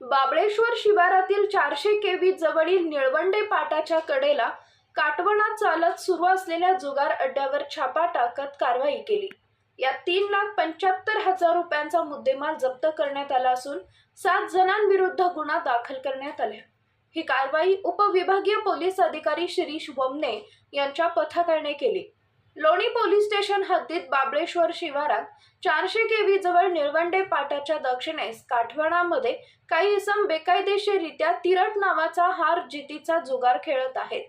बाबळेश्वर शिवारातील चारशे केवी जवळील निळवंडे पाटाच्या कडेला काटवणात चालत सुरू असलेल्या जुगार अड्ड्यावर छापा टाकत कारवाई केली. या तीन लाख पंच्याहत्तर हजार रुपयांचा मुद्देमाल जप्त करण्यात आला असून सात जणांविरुद्ध गुन्हा दाखल करण्यात आला. ही कारवाई उपविभागीय पोलीस अधिकारी शिरीष वमने यांच्या पथकाने केली. लोणी पोलीस स्टेशन हद्दीत बाबळेश्वर शिवारात चारशे केवी जवळ निळवंडे पाटाच्या दक्षिणेस काठवणामध्ये काही इसम बेकायदेशीररित्या तिरट नावाचा हार जितीचा जुगार खेळत आहेत.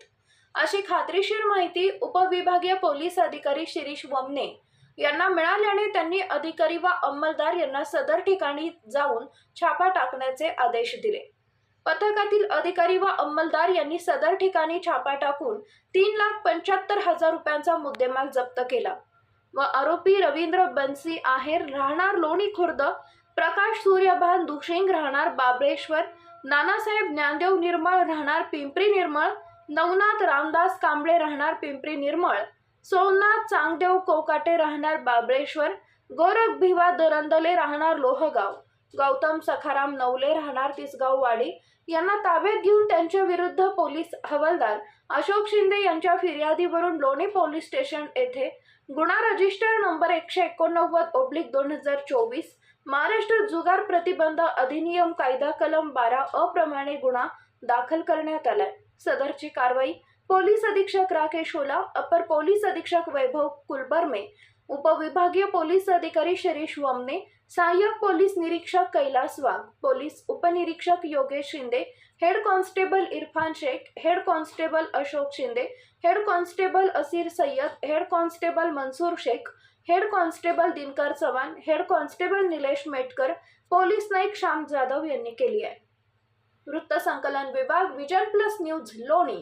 अशी खात्रीशीर माहिती उपविभागीय पोलीस अधिकारी शिरीष वमने यांना मिळाल्याने त्यांनी अधिकारी व अंमलदार यांना सदर ठिकाणी जाऊन छापा टाकण्याचे आदेश दिले. पथकातील अधिकारी व अंमलदार यांनी सदर ठिकाणी छापा टाकून तीन लाख पंच्याहत्तर हजार रुपयांचा मुद्देमाल जप्त केला. व आरोपी रवींद्र बनसी आहेर राहणार लोणी खुर्द प्रकाश सूर्यभान दुशिंग राहणार बाबळेश्वर नानासाहेब ज्ञानदेव निर्मळ राहणार पिंपरी निर्मळ नवनाथ रामदास कांबळे राहणार पिंपरी निर्मळ सोमनाथ चांगदेव कोकाटे राहणार बाबळेश्वर गोरख भिवा दरंदले राहणार लोहगाव. गौतम सखाराम नवले राहणार तिसगाव वाडी यांना ताब्यात घेऊन त्यांच्या विरुद्ध पोलीस हवालदार अशोक शिंदे यांच्या फिर्यादीवरून लोणी पोलीस स्टेशन येथे गुन्हा रजिस्टर नंबर एकशे एकोणनव्वद ओब्लिक दोन हजार चोवीस महाराष्ट्र जुगार प्रतिबंध अधिनियम कायदा कलम बारा अप्रमाणे गुन्हा दाखल करण्यात आलाय. सदरची कारवाई पोलीस अधीक्षक राकेश ओला अपर पोलीस अधीक्षक वैभव कुलबर्मे उपविभागीय पोलीस अधिकारी शिरीष वमने सहाय्यक पोलीस निरीक्षक कैलास वाघ पोलीस उपनिरीक्षक Yogesh Shinde head constable Irfan Shaikh head constable Ashok Shinde head constable Asir Sayyed head constable Mansoor Shaikh head constable Dinkar Chavan head constable Nilesh Metkar police Naik Shyam Jadhav यांनी केली आहे. वृत्तसंकलन विभाग vision plus news लोणी.